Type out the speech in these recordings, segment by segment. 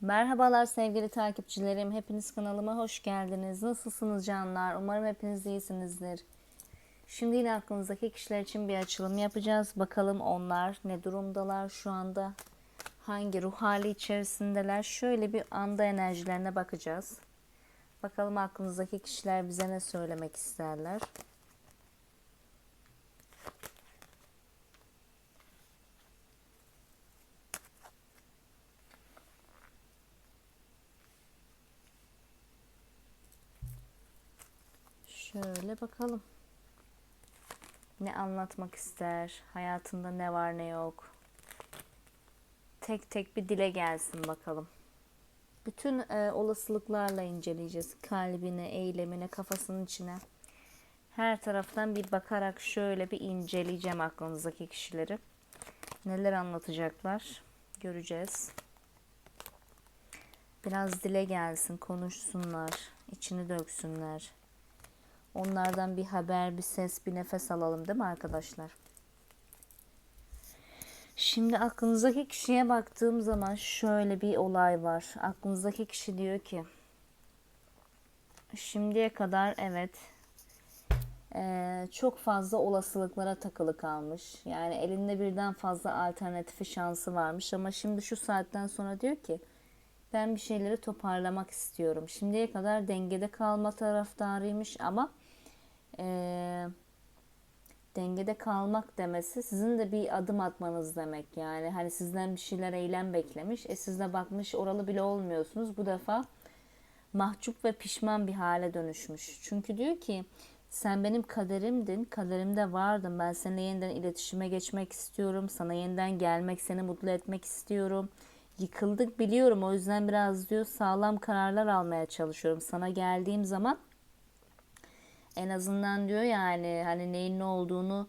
Merhabalar sevgili takipçilerim. Hepiniz kanalıma hoş geldiniz. Nasılsınız canlar? Umarım hepiniz iyisinizdir. Şimdi yine aklınızdaki kişiler için bir açılım yapacağız. Bakalım onlar ne durumdalar şu anda? Hangi ruh hali içerisindeler? Şöyle bir anda enerjilerine bakacağız. Bakalım aklınızdaki kişiler bize ne söylemek isterler? Şöyle bakalım. Ne anlatmak ister? Hayatında ne var ne yok? Tek tek bir dile gelsin bakalım. Bütün e, olasılıklarla inceleyeceğiz. Kalbine, eylemine, kafasının içine. Her taraftan bir bakarak şöyle bir inceleyeceğim aklınızdaki kişileri. Neler anlatacaklar göreceğiz. Biraz dile gelsin, konuşsunlar, içini döksünler. Onlardan bir haber, bir ses, bir nefes alalım değil mi arkadaşlar? Şimdi aklınızdaki kişiye baktığım zaman şöyle bir olay var. Aklınızdaki kişi diyor ki şimdiye kadar evet eee, çok fazla olasılıklara takılı kalmış. Yani elinde birden fazla alternatifi şansı varmış ama şimdi şu saatten sonra diyor ki ben bir şeyleri toparlamak istiyorum. Şimdiye kadar dengede kalma taraftarıymış ama eee, dengede kalmak demesi sizin de bir adım atmanız demek yani. Hani sizden bir şeyler eylem beklemiş. E siz de bakmış oralı bile olmuyorsunuz. Bu defa mahcup ve pişman bir hale dönüşmüş. Çünkü diyor ki sen benim kaderimdin. Kaderimde vardın. Ben seninle yeniden iletişime geçmek istiyorum. Sana yeniden gelmek seni mutlu etmek istiyorum. Yıkıldık biliyorum. O yüzden biraz diyor sağlam kararlar almaya çalışıyorum. Sana geldiğim zaman en azından diyor yani hani neyin ne olduğunu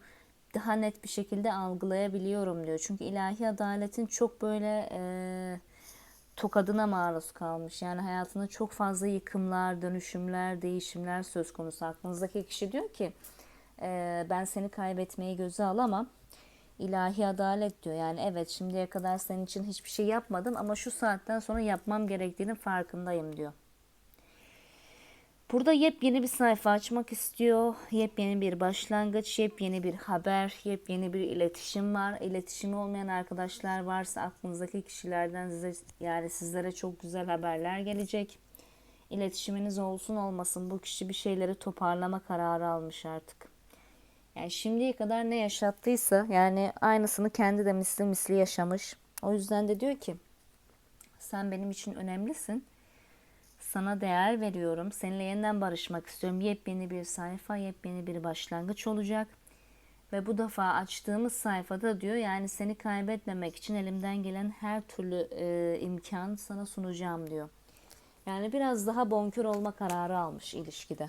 daha net bir şekilde algılayabiliyorum diyor. Çünkü ilahi adaletin çok böyle e, tokadına maruz kalmış. Yani hayatında çok fazla yıkımlar, dönüşümler, değişimler söz konusu. Aklınızdaki kişi diyor ki e, ben seni kaybetmeyi göze alamam. İlahi adalet diyor. Yani evet şimdiye kadar senin için hiçbir şey yapmadım ama şu saatten sonra yapmam gerektiğinin farkındayım diyor. Burada yepyeni bir sayfa açmak istiyor. Yepyeni bir başlangıç, yepyeni bir haber, yepyeni bir iletişim var. İletişimi olmayan arkadaşlar varsa aklınızdaki kişilerden size yani sizlere çok güzel haberler gelecek. İletişiminiz olsun olmasın bu kişi bir şeyleri toparlama kararı almış artık. Yani şimdiye kadar ne yaşattıysa yani aynısını kendi de misli misli yaşamış. O yüzden de diyor ki sen benim için önemlisin sana değer veriyorum. Seninle yeniden barışmak istiyorum. Yepyeni bir sayfa, yepyeni bir başlangıç olacak. Ve bu defa açtığımız sayfada diyor yani seni kaybetmemek için elimden gelen her türlü e, imkan sana sunacağım diyor. Yani biraz daha bonkör olma kararı almış ilişkide.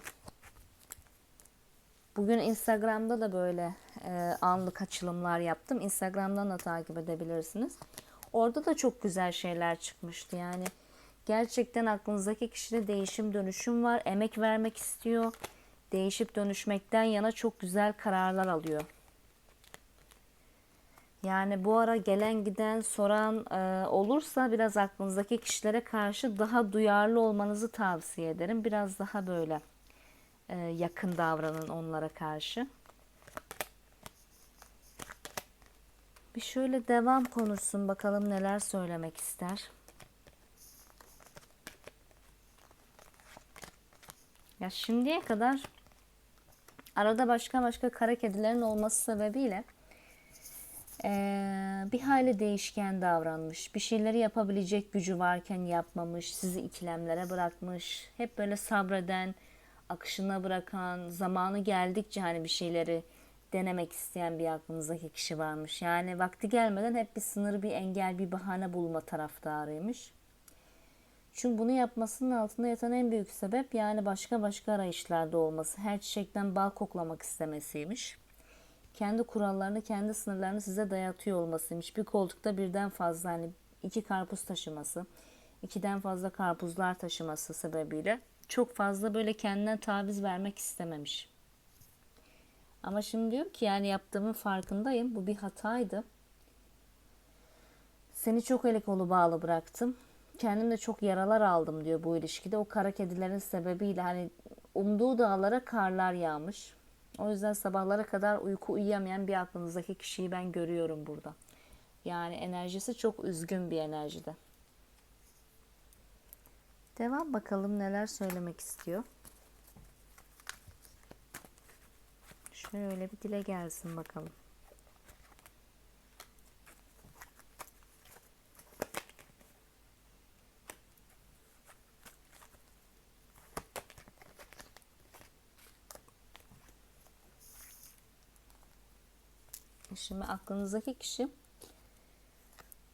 Bugün Instagram'da da böyle e, anlık açılımlar yaptım. Instagram'dan da takip edebilirsiniz. Orada da çok güzel şeyler çıkmıştı. Yani Gerçekten aklınızdaki kişide değişim dönüşüm var. Emek vermek istiyor. Değişip dönüşmekten yana çok güzel kararlar alıyor. Yani bu ara gelen giden soran e, olursa biraz aklınızdaki kişilere karşı daha duyarlı olmanızı tavsiye ederim. Biraz daha böyle e, yakın davranın onlara karşı. Bir şöyle devam konuşsun bakalım neler söylemek ister. Ya şimdiye kadar arada başka başka kara kedilerin olması sebebiyle ee, bir hali değişken davranmış. Bir şeyleri yapabilecek gücü varken yapmamış. Sizi ikilemlere bırakmış. Hep böyle sabreden, akışına bırakan, zamanı geldikçe hani bir şeyleri denemek isteyen bir aklınızdaki kişi varmış. Yani vakti gelmeden hep bir sınır, bir engel, bir bahane bulma taraftarıymış. Çünkü bunu yapmasının altında yatan en büyük sebep yani başka başka arayışlarda olması. Her çiçekten bal koklamak istemesiymiş. Kendi kurallarını, kendi sınırlarını size dayatıyor olmasıymış. Bir koltukta birden fazla hani iki karpuz taşıması, ikiden fazla karpuzlar taşıması sebebiyle çok fazla böyle kendinden taviz vermek istememiş. Ama şimdi diyor ki yani yaptığımın farkındayım. Bu bir hataydı. Seni çok eli kolu bağlı bıraktım kendimde çok yaralar aldım diyor bu ilişkide. O kara kedilerin sebebiyle hani umduğu dağlara karlar yağmış. O yüzden sabahlara kadar uyku uyuyamayan bir aklınızdaki kişiyi ben görüyorum burada. Yani enerjisi çok üzgün bir enerjide. Devam bakalım neler söylemek istiyor. Şöyle bir dile gelsin bakalım. Şimdi aklınızdaki kişi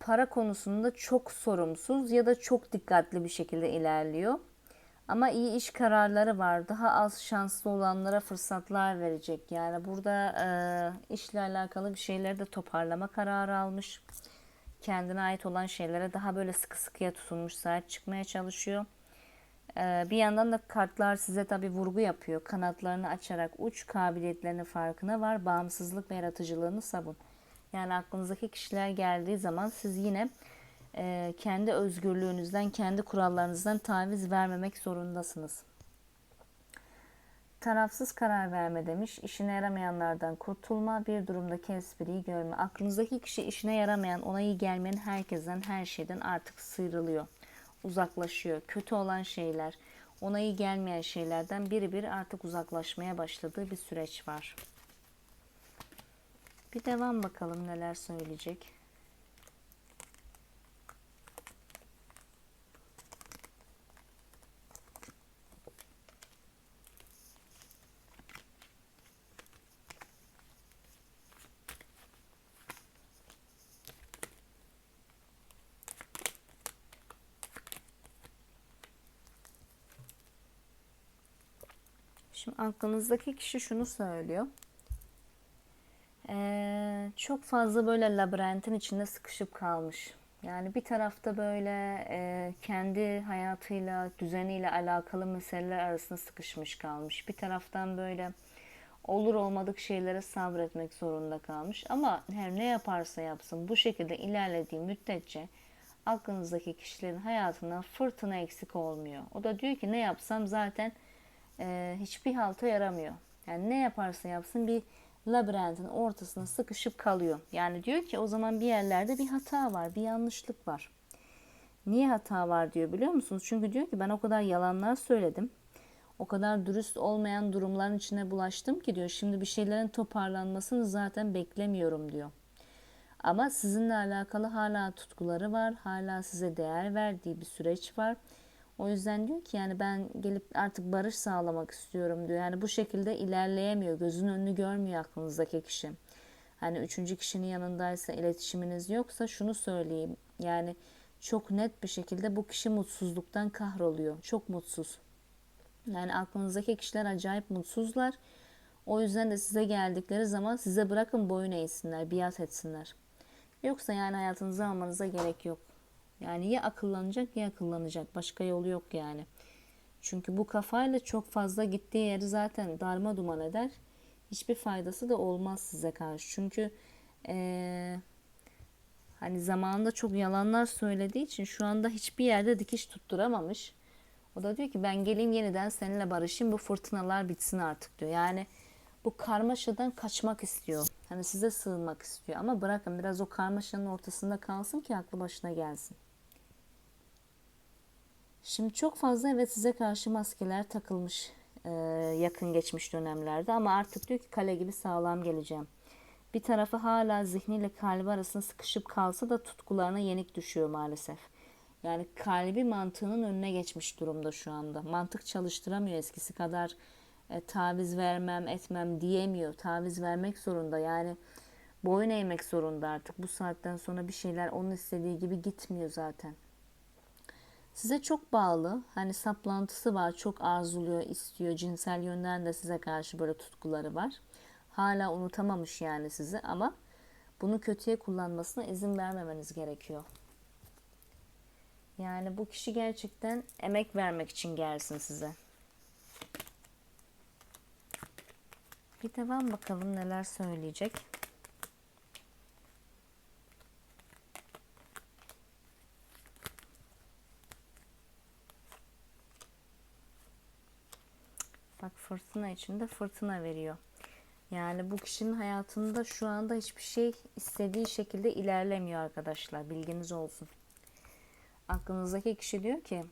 para konusunda çok sorumsuz ya da çok dikkatli bir şekilde ilerliyor. Ama iyi iş kararları var. Daha az şanslı olanlara fırsatlar verecek. Yani burada e, işle alakalı bir şeyleri de toparlama kararı almış. Kendine ait olan şeylere daha böyle sıkı sıkıya tutunmuş, sahip çıkmaya çalışıyor. E, bir yandan da kartlar size tabii vurgu yapıyor. Kanatlarını açarak uç kabiliyetlerinin farkına var. Bağımsızlık ve yaratıcılığını savun. Yani aklınızdaki kişiler geldiği zaman siz yine e, kendi özgürlüğünüzden, kendi kurallarınızdan taviz vermemek zorundasınız. Tarafsız karar verme demiş. İşine yaramayanlardan kurtulma, bir durumdaki espriyi görme. Aklınızdaki kişi işine yaramayan, ona iyi gelmeyen herkesten, her şeyden artık sıyrılıyor. Uzaklaşıyor. Kötü olan şeyler, ona iyi gelmeyen şeylerden biri bir artık uzaklaşmaya başladığı bir süreç var. Bir devam bakalım neler söyleyecek. Şimdi aklınızdaki kişi şunu söylüyor. Ee, çok fazla böyle labirentin içinde sıkışıp kalmış. Yani bir tarafta böyle e, kendi hayatıyla, düzeniyle alakalı meseleler arasında sıkışmış kalmış. Bir taraftan böyle olur olmadık şeylere sabretmek zorunda kalmış. Ama her ne yaparsa yapsın bu şekilde ilerlediği müddetçe aklınızdaki kişilerin hayatından fırtına eksik olmuyor. O da diyor ki ne yapsam zaten e, hiçbir halta yaramıyor. Yani ne yaparsa yapsın bir labirentin ortasına sıkışıp kalıyor. Yani diyor ki o zaman bir yerlerde bir hata var, bir yanlışlık var. Niye hata var diyor biliyor musunuz? Çünkü diyor ki ben o kadar yalanlar söyledim. O kadar dürüst olmayan durumların içine bulaştım ki diyor. Şimdi bir şeylerin toparlanmasını zaten beklemiyorum diyor. Ama sizinle alakalı hala tutkuları var. Hala size değer verdiği bir süreç var. O yüzden diyor ki yani ben gelip artık barış sağlamak istiyorum diyor. Yani bu şekilde ilerleyemiyor. Gözün önünü görmüyor aklınızdaki kişi. Hani üçüncü kişinin yanındaysa iletişiminiz yoksa şunu söyleyeyim. Yani çok net bir şekilde bu kişi mutsuzluktan kahroluyor. Çok mutsuz. Yani aklınızdaki kişiler acayip mutsuzlar. O yüzden de size geldikleri zaman size bırakın boyun eğsinler, biat etsinler. Yoksa yani hayatınıza almanıza gerek yok. Yani ya akıllanacak ya akıllanacak. Başka yolu yok yani. Çünkü bu kafayla çok fazla gittiği yeri zaten darma duman eder. Hiçbir faydası da olmaz size karşı. Çünkü ee, hani zamanında çok yalanlar söylediği için şu anda hiçbir yerde dikiş tutturamamış. O da diyor ki ben geleyim yeniden seninle barışayım bu fırtınalar bitsin artık diyor. Yani bu karmaşadan kaçmak istiyor. Hani size sığınmak istiyor. Ama bırakın biraz o karmaşanın ortasında kalsın ki aklı başına gelsin. Şimdi çok fazla evet size karşı maskeler takılmış e, yakın geçmiş dönemlerde ama artık diyor ki kale gibi sağlam geleceğim. Bir tarafı hala zihniyle kalbi arasında sıkışıp kalsa da tutkularına yenik düşüyor maalesef. Yani kalbi mantığının önüne geçmiş durumda şu anda. Mantık çalıştıramıyor eskisi kadar e, taviz vermem etmem diyemiyor. Taviz vermek zorunda yani boyun eğmek zorunda artık. Bu saatten sonra bir şeyler onun istediği gibi gitmiyor zaten. Size çok bağlı. Hani saplantısı var. Çok arzuluyor, istiyor. Cinsel yönden de size karşı böyle tutkuları var. Hala unutamamış yani sizi ama bunu kötüye kullanmasına izin vermemeniz gerekiyor. Yani bu kişi gerçekten emek vermek için gelsin size. Bir devam bakalım neler söyleyecek. Bak fırtına içinde fırtına veriyor. Yani bu kişinin hayatında şu anda hiçbir şey istediği şekilde ilerlemiyor arkadaşlar. Bilginiz olsun. Aklınızdaki kişi diyor ki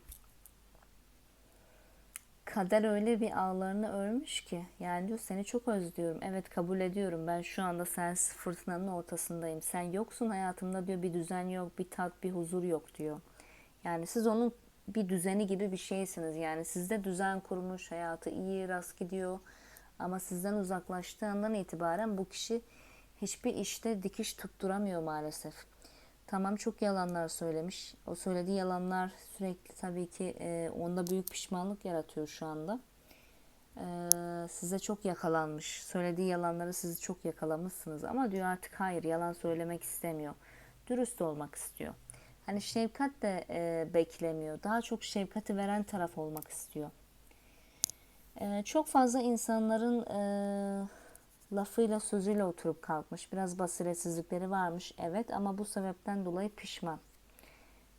kader öyle bir ağlarını örmüş ki yani diyor seni çok özlüyorum. Evet kabul ediyorum. Ben şu anda sensiz fırtınanın ortasındayım. Sen yoksun hayatımda diyor bir düzen yok, bir tat, bir huzur yok diyor. Yani siz onun bir düzeni gibi bir şeysiniz. Yani sizde düzen kurmuş, hayatı iyi, rast gidiyor. Ama sizden uzaklaştığı andan itibaren bu kişi hiçbir işte dikiş tutturamıyor maalesef. Tamam çok yalanlar söylemiş. O söylediği yalanlar sürekli tabii ki e, onda büyük pişmanlık yaratıyor şu anda. E, size çok yakalanmış. Söylediği yalanları sizi çok yakalamışsınız. Ama diyor artık hayır yalan söylemek istemiyor. Dürüst olmak istiyor. Hani şefkat de e, beklemiyor. Daha çok şefkati veren taraf olmak istiyor. E, çok fazla insanların e, lafıyla sözüyle oturup kalkmış. Biraz basiretsizlikleri varmış evet ama bu sebepten dolayı pişman.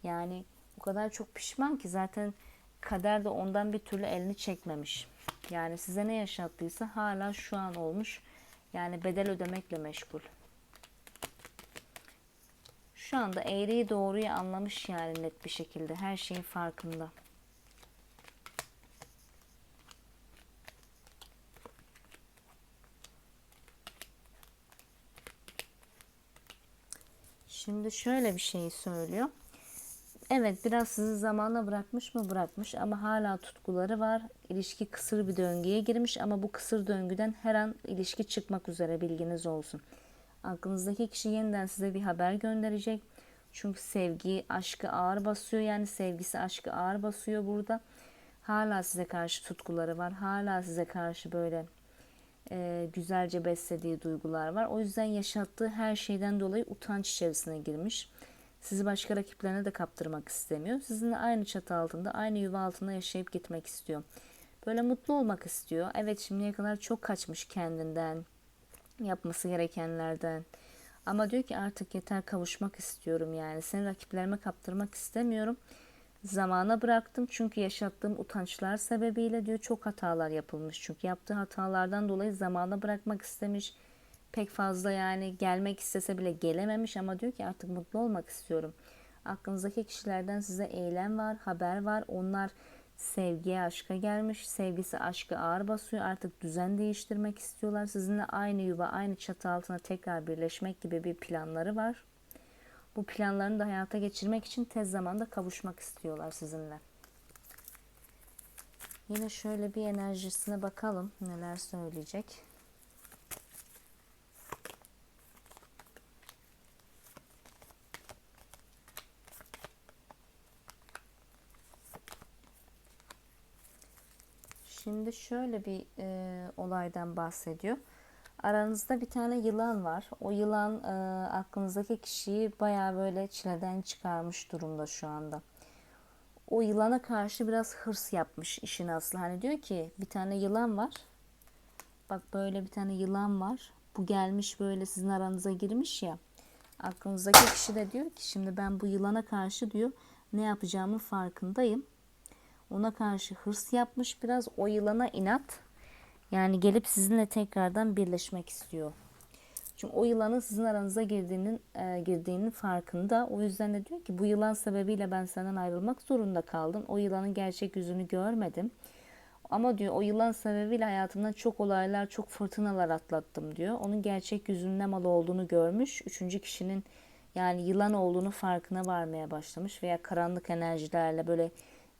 Yani o kadar çok pişman ki zaten kader de ondan bir türlü elini çekmemiş. Yani size ne yaşattıysa hala şu an olmuş. Yani bedel ödemekle meşgul. Şu anda eğriyi doğruyu anlamış yani net bir şekilde. Her şeyin farkında. Şimdi şöyle bir şey söylüyor. Evet biraz sizi zamana bırakmış mı bırakmış ama hala tutkuları var. İlişki kısır bir döngüye girmiş ama bu kısır döngüden her an ilişki çıkmak üzere bilginiz olsun. Aklınızdaki kişi yeniden size bir haber gönderecek. Çünkü sevgi, aşkı ağır basıyor. Yani sevgisi, aşkı ağır basıyor burada. Hala size karşı tutkuları var. Hala size karşı böyle e, güzelce beslediği duygular var. O yüzden yaşattığı her şeyden dolayı utanç içerisine girmiş. Sizi başka rakiplerine de kaptırmak istemiyor. Sizinle aynı çatı altında, aynı yuva altında yaşayıp gitmek istiyor. Böyle mutlu olmak istiyor. Evet şimdiye kadar çok kaçmış kendinden, yapması gerekenlerden. Ama diyor ki artık yeter kavuşmak istiyorum yani. Seni rakiplerime kaptırmak istemiyorum. Zamana bıraktım çünkü yaşattığım utançlar sebebiyle diyor çok hatalar yapılmış. Çünkü yaptığı hatalardan dolayı zamana bırakmak istemiş. Pek fazla yani gelmek istese bile gelememiş ama diyor ki artık mutlu olmak istiyorum. Aklınızdaki kişilerden size eylem var, haber var. Onlar sevgiye, aşka gelmiş. Sevgisi aşkı ağır basıyor. Artık düzen değiştirmek istiyorlar. Sizinle aynı yuva, aynı çatı altına tekrar birleşmek gibi bir planları var. Bu planlarını da hayata geçirmek için tez zamanda kavuşmak istiyorlar sizinle. Yine şöyle bir enerjisine bakalım neler söyleyecek. Şimdi şöyle bir e, olaydan bahsediyor. Aranızda bir tane yılan var. O yılan e, aklınızdaki kişiyi baya böyle çileden çıkarmış durumda şu anda. O yılana karşı biraz hırs yapmış işin aslı. Hani diyor ki bir tane yılan var. Bak böyle bir tane yılan var. Bu gelmiş böyle sizin aranıza girmiş ya. Aklınızdaki kişi de diyor ki şimdi ben bu yılana karşı diyor ne yapacağımın farkındayım. Ona karşı hırs yapmış biraz. O yılana inat. Yani gelip sizinle tekrardan birleşmek istiyor. Çünkü o yılanın sizin aranıza girdiğinin e, girdiğinin farkında. O yüzden de diyor ki bu yılan sebebiyle ben senden ayrılmak zorunda kaldım. O yılanın gerçek yüzünü görmedim. Ama diyor o yılan sebebiyle hayatımdan çok olaylar, çok fırtınalar atlattım diyor. Onun gerçek yüzünün ne mal olduğunu görmüş. Üçüncü kişinin yani yılan olduğunu farkına varmaya başlamış veya karanlık enerjilerle böyle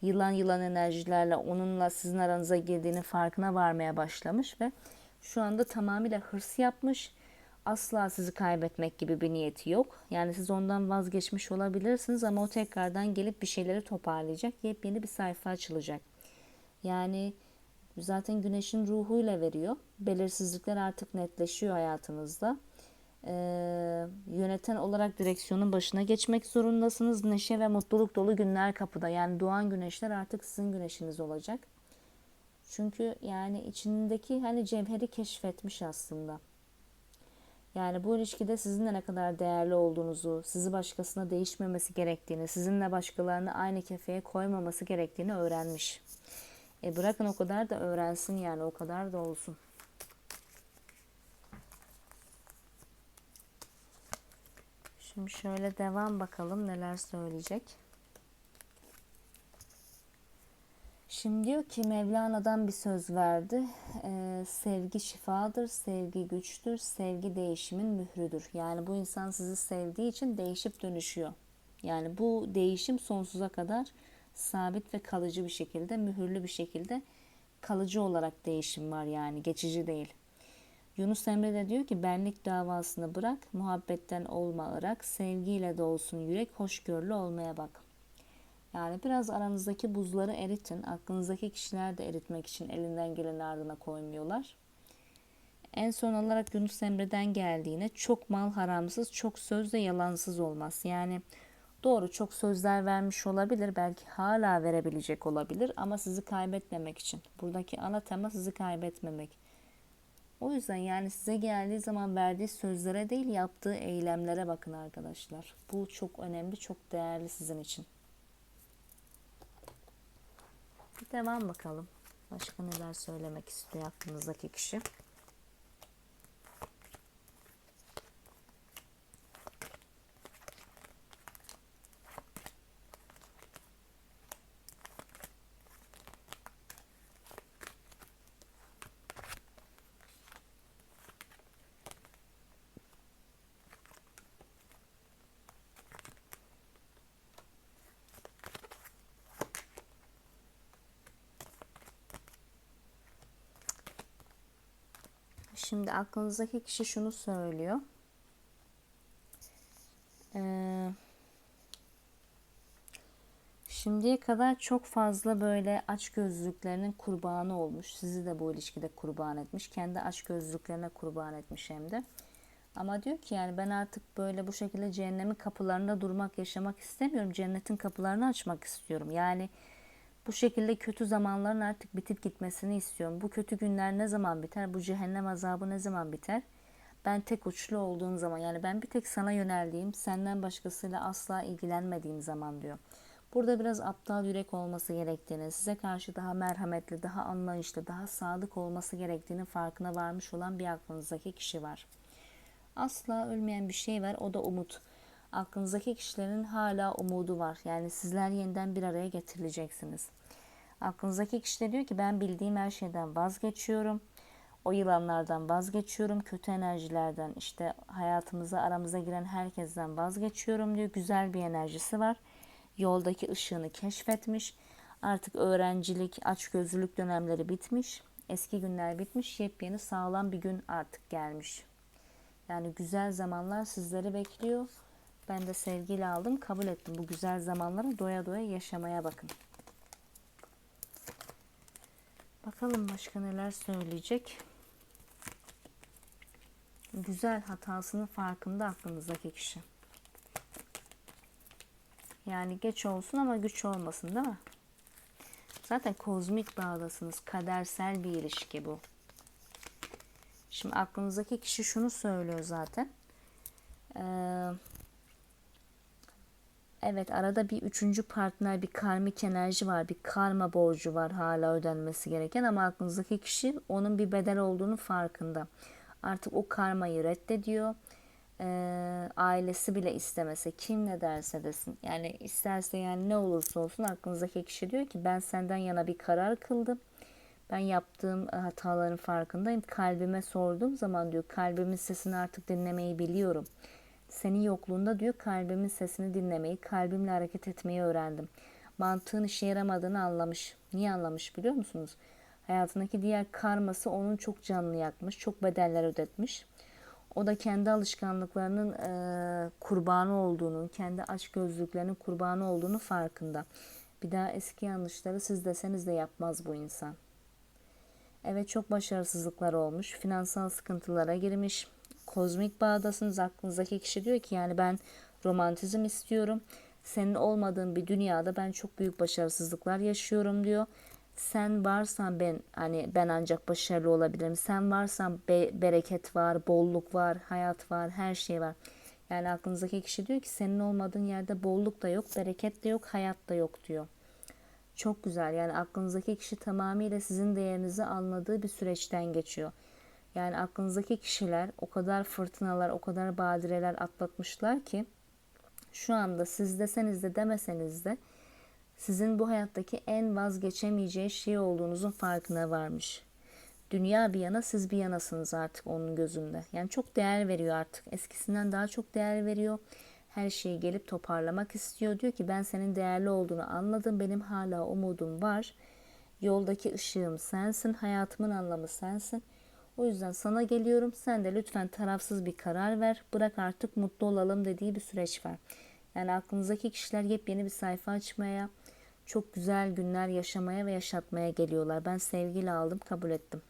yılan yılan enerjilerle onunla sizin aranıza girdiğinin farkına varmaya başlamış ve şu anda tamamıyla hırs yapmış. Asla sizi kaybetmek gibi bir niyeti yok. Yani siz ondan vazgeçmiş olabilirsiniz ama o tekrardan gelip bir şeyleri toparlayacak. Yepyeni bir sayfa açılacak. Yani zaten güneşin ruhuyla veriyor. Belirsizlikler artık netleşiyor hayatınızda e, yöneten olarak direksiyonun başına geçmek zorundasınız. Neşe ve mutluluk dolu günler kapıda. Yani doğan güneşler artık sizin güneşiniz olacak. Çünkü yani içindeki hani cevheri keşfetmiş aslında. Yani bu ilişkide sizinle ne kadar değerli olduğunuzu, sizi başkasına değişmemesi gerektiğini, sizinle başkalarını aynı kefeye koymaması gerektiğini öğrenmiş. E bırakın o kadar da öğrensin yani o kadar da olsun. Şimdi şöyle devam bakalım neler söyleyecek. Şimdi diyor ki Mevlana'dan bir söz verdi. Ee, sevgi şifadır, sevgi güçtür, sevgi değişimin mührüdür. Yani bu insan sizi sevdiği için değişip dönüşüyor. Yani bu değişim sonsuza kadar sabit ve kalıcı bir şekilde, mühürlü bir şekilde kalıcı olarak değişim var yani geçici değil. Yunus Emre de diyor ki benlik davasını bırak, muhabbetten olmayarak sevgiyle dolsun yürek, hoşgörülü olmaya bak. Yani biraz aranızdaki buzları eritin. Aklınızdaki kişiler de eritmek için elinden geleni ardına koymuyorlar. En son olarak Yunus Emre'den geldiğine çok mal haramsız, çok söz de yalansız olmaz. Yani doğru çok sözler vermiş olabilir, belki hala verebilecek olabilir ama sizi kaybetmemek için. Buradaki ana tema sizi kaybetmemek. O yüzden yani size geldiği zaman verdiği sözlere değil yaptığı eylemlere bakın arkadaşlar. Bu çok önemli, çok değerli sizin için. Devam bakalım. Başka neler söylemek istiyor aklınızdaki kişi? Şimdi aklınızdaki kişi şunu söylüyor. Ee, şimdiye kadar çok fazla böyle aç gözlüklerinin kurbanı olmuş. Sizi de bu ilişkide kurban etmiş. Kendi aç gözlüklerine kurban etmiş hem de. Ama diyor ki yani ben artık böyle bu şekilde cehennemin kapılarında durmak, yaşamak istemiyorum. Cennetin kapılarını açmak istiyorum. Yani bu şekilde kötü zamanların artık bitip gitmesini istiyorum. Bu kötü günler ne zaman biter? Bu cehennem azabı ne zaman biter? Ben tek uçlu olduğum zaman yani ben bir tek sana yöneldiğim, senden başkasıyla asla ilgilenmediğim zaman diyor. Burada biraz aptal yürek olması gerektiğini, size karşı daha merhametli, daha anlayışlı, daha sadık olması gerektiğini farkına varmış olan bir aklınızdaki kişi var. Asla ölmeyen bir şey var, o da umut aklınızdaki kişilerin hala umudu var. Yani sizler yeniden bir araya getirileceksiniz. Aklınızdaki kişi de diyor ki ben bildiğim her şeyden vazgeçiyorum. O yılanlardan vazgeçiyorum. Kötü enerjilerden işte hayatımıza aramıza giren herkesten vazgeçiyorum diyor. Güzel bir enerjisi var. Yoldaki ışığını keşfetmiş. Artık öğrencilik, açgözlülük dönemleri bitmiş. Eski günler bitmiş. Yepyeni sağlam bir gün artık gelmiş. Yani güzel zamanlar sizleri bekliyor. Ben de sevgiyle aldım, kabul ettim. Bu güzel zamanları doya doya yaşamaya bakın. Bakalım başka neler söyleyecek. Güzel hatasının farkında aklınızdaki kişi. Yani geç olsun ama güç olmasın değil mi? Zaten kozmik bağdasınız. Kadersel bir ilişki bu. Şimdi aklınızdaki kişi şunu söylüyor zaten. Ee, Evet arada bir üçüncü partner bir karmik enerji var. Bir karma borcu var hala ödenmesi gereken ama aklınızdaki kişi onun bir bedel olduğunu farkında. Artık o karmayı reddediyor. Ee, ailesi bile istemese kim ne derse desin. Yani isterse yani ne olursa olsun aklınızdaki kişi diyor ki ben senden yana bir karar kıldım. Ben yaptığım hataların farkındayım. Kalbime sorduğum zaman diyor kalbimin sesini artık dinlemeyi biliyorum.'' Senin yokluğunda diyor kalbimin sesini dinlemeyi, kalbimle hareket etmeyi öğrendim. Mantığın işe yaramadığını anlamış. Niye anlamış biliyor musunuz? Hayatındaki diğer karması onun çok canını yakmış, çok bedeller ödetmiş. O da kendi alışkanlıklarının e, kurbanı olduğunu, kendi aç gözlüklerinin kurbanı olduğunu farkında. Bir daha eski yanlışları siz deseniz de yapmaz bu insan. Evet çok başarısızlıklar olmuş, finansal sıkıntılara girmiş, kozmik bağdasınız aklınızdaki kişi diyor ki yani ben romantizm istiyorum. Senin olmadığın bir dünyada ben çok büyük başarısızlıklar yaşıyorum diyor. Sen varsan ben hani ben ancak başarılı olabilirim. Sen varsan be, bereket var, bolluk var, hayat var, her şey var. Yani aklınızdaki kişi diyor ki senin olmadığın yerde bolluk da yok, bereket de yok, hayat da yok diyor. Çok güzel. Yani aklınızdaki kişi tamamıyla sizin değerinizi anladığı bir süreçten geçiyor. Yani aklınızdaki kişiler o kadar fırtınalar, o kadar badireler atlatmışlar ki şu anda siz deseniz de demeseniz de sizin bu hayattaki en vazgeçemeyeceği şey olduğunuzun farkına varmış. Dünya bir yana siz bir yanasınız artık onun gözünde. Yani çok değer veriyor artık. Eskisinden daha çok değer veriyor. Her şeyi gelip toparlamak istiyor. Diyor ki ben senin değerli olduğunu anladım. Benim hala umudum var. Yoldaki ışığım sensin. Hayatımın anlamı sensin. O yüzden sana geliyorum. Sen de lütfen tarafsız bir karar ver. Bırak artık mutlu olalım dediği bir süreç var. Yani aklınızdaki kişiler yepyeni bir sayfa açmaya, çok güzel günler yaşamaya ve yaşatmaya geliyorlar. Ben sevgiyle aldım, kabul ettim.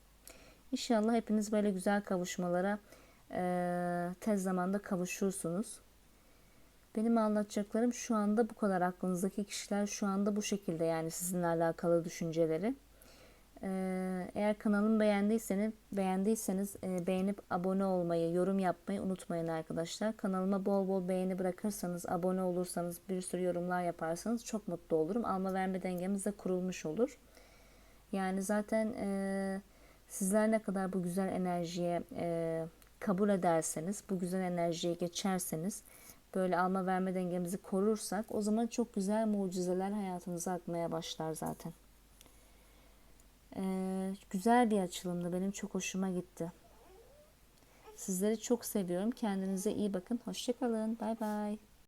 İnşallah hepiniz böyle güzel kavuşmalara eee, tez zamanda kavuşursunuz. Benim anlatacaklarım şu anda bu kadar. Aklınızdaki kişiler şu anda bu şekilde yani sizinle alakalı düşünceleri. Ee, eğer kanalımı beğendiyseniz, beğendiyseniz beğenip abone olmayı, yorum yapmayı unutmayın arkadaşlar. Kanalıma bol bol beğeni bırakırsanız, abone olursanız, bir sürü yorumlar yaparsanız çok mutlu olurum. Alma verme dengemiz de kurulmuş olur. Yani zaten e, sizler ne kadar bu güzel enerjiye e, kabul ederseniz, bu güzel enerjiye geçerseniz, böyle alma verme dengemizi korursak o zaman çok güzel mucizeler hayatımıza akmaya başlar zaten. Ee, güzel bir açılımdı. Benim çok hoşuma gitti. Sizleri çok seviyorum. Kendinize iyi bakın. Hoşçakalın. Bay bay.